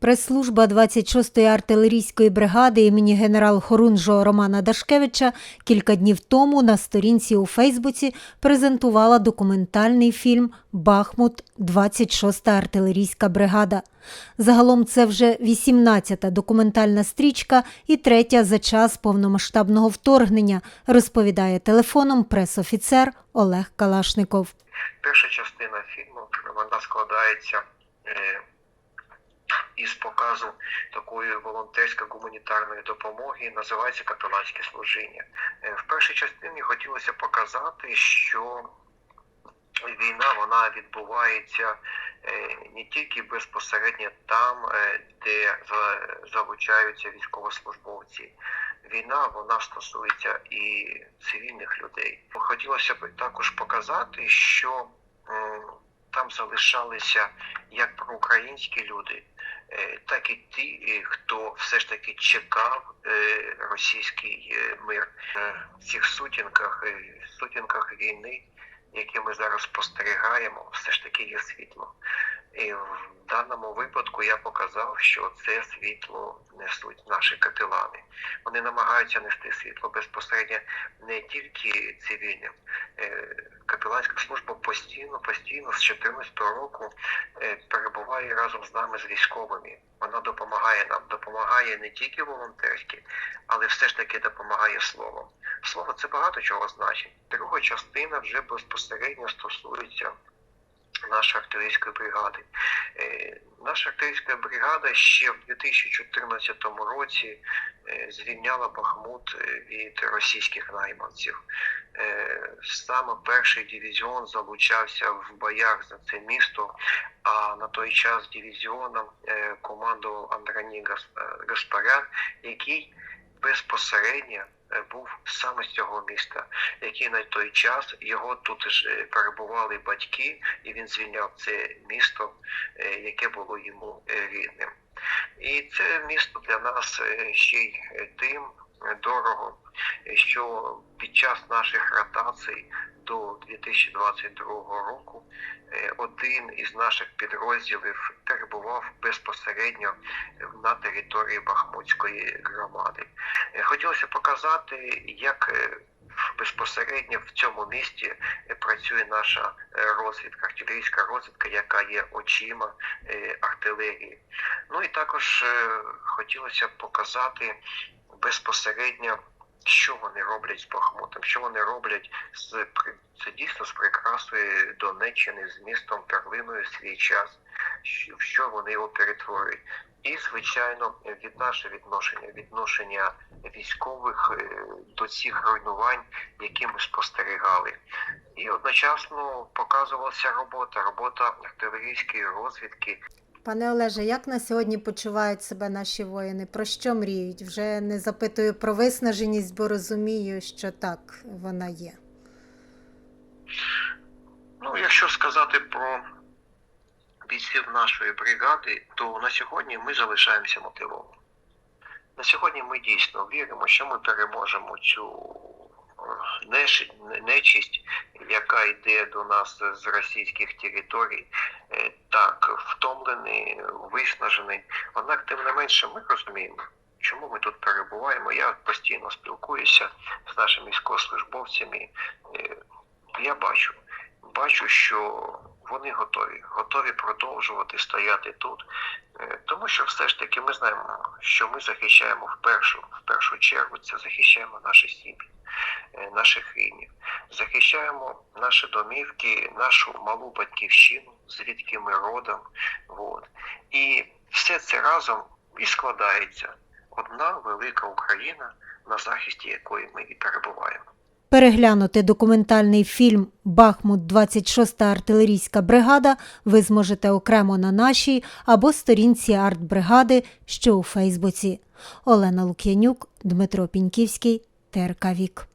Прес-служба 26-ї артилерійської бригади імені генерал-хорунжого Романа Дашкевича кілька днів тому на сторінці у Фейсбуці презентувала документальний фільм Бахмут 26-та артилерійська бригада. Загалом це вже 18-та документальна стрічка і третя за час повномасштабного вторгнення, розповідає телефоном прес-офіцер Олег Калашников. Перша частина фільму вона складається е, із показу такої волонтерсько-гуманітарної допомоги, називається капеланське служіння. Е, в першій частині хотілося показати, що війна вона відбувається е, не тільки безпосередньо там, е, де залучаються військовослужбовці. Війна вона стосується і цивільних людей. Хотілося б також показати, що там залишалися як проукраїнські люди, так і ті, е, хто все ж таки чекав е, російський е, мир Е, в цих сутінках, е, сутінках війни, які ми зараз спостерігаємо, все ж таки є світло. І в даному випадку я показав, що це світло несуть наші капелани. Вони намагаються нести світло безпосередньо не тільки цивільним. Е, Капеланська служба постійно, постійно з 2014 року е, перебуває разом з нами з військовими. Вона допомагає нам, допомагає не тільки волонтерськи, але все ж таки допомагає словом. Слово це багато чого значить. Друга частина вже безпосередньо стосується нашої артилерійської бригади. Е, Наша артилерійська бригада ще в 2014 році е, звільняла Бахмут е, від російських найманців. Саме перший дивізіон залучався в боях за це місто, а на той час дивізіоном командував е, Гаспарян, який безпосередньо був саме з цього міста, який на той час його тут ж е, перебували батьки, і він звільняв це місто, е, яке було йому е, рідним. І це місто для нас е, ще й е, тим е, дорого, що під час наших ротацій до 2022 року е, один із наших підрозділів перебував безпосередньо на території Бахмутської громади. Е, Хотілося показати, як е, безпосередньо в цьому місті працює наша розвідка, артилерійська розвідка, яка є очима артилерії. Ну і також хотілося показати безпосередньо, що вони роблять з Бахмутом, що вони роблять з це дійсно з прекрасної Донеччини, з містом Перлиною свій час, що- вони його перетворюють. І, звичайно, від наше відношення, відношення військових е, до цих руйнувань, які ми спостерігали. І одночасно показувалася робота, робота артилерійської розвідки, Пане Олеже, як на сьогодні почувають себе наші воїни? Про що мріють? Вже не запитую про виснаженість, бо розумію, що так вона є. Ну, якщо сказати про бійців нашої бригади, то на сьогодні ми залишаємося мотивовані. На сьогодні ми дійсно віримо, що ми переможемо цю е, нечисть, яка йде до нас з російських територій, Е, так втомлений, виснажений. Однак, тим не менше, ми розуміємо, чому ми тут перебуваємо. Я постійно спілкуюся з нашими військовослужбовцями. Е, Я бачу, бачу, що вони готові, готові продовжувати стояти тут, Е, тому що все ж таки ми знаємо, що ми захищаємо в першу, в першу чергу, це захищаємо наші сім'ї, е, наших рідних, захищаємо наші домівки, нашу малу батьківщину, звідки ми родом. От. І все це разом і складається одна велика Україна, на захисті якої ми і перебуваємо. Переглянути документальний фільм Бахмут 26-та артилерійська бригада ви зможете окремо на нашій або сторінці артбригади, що у Фейсбуці. Олена Лук'янюк, Дмитро Піньківський, ТРК Вік.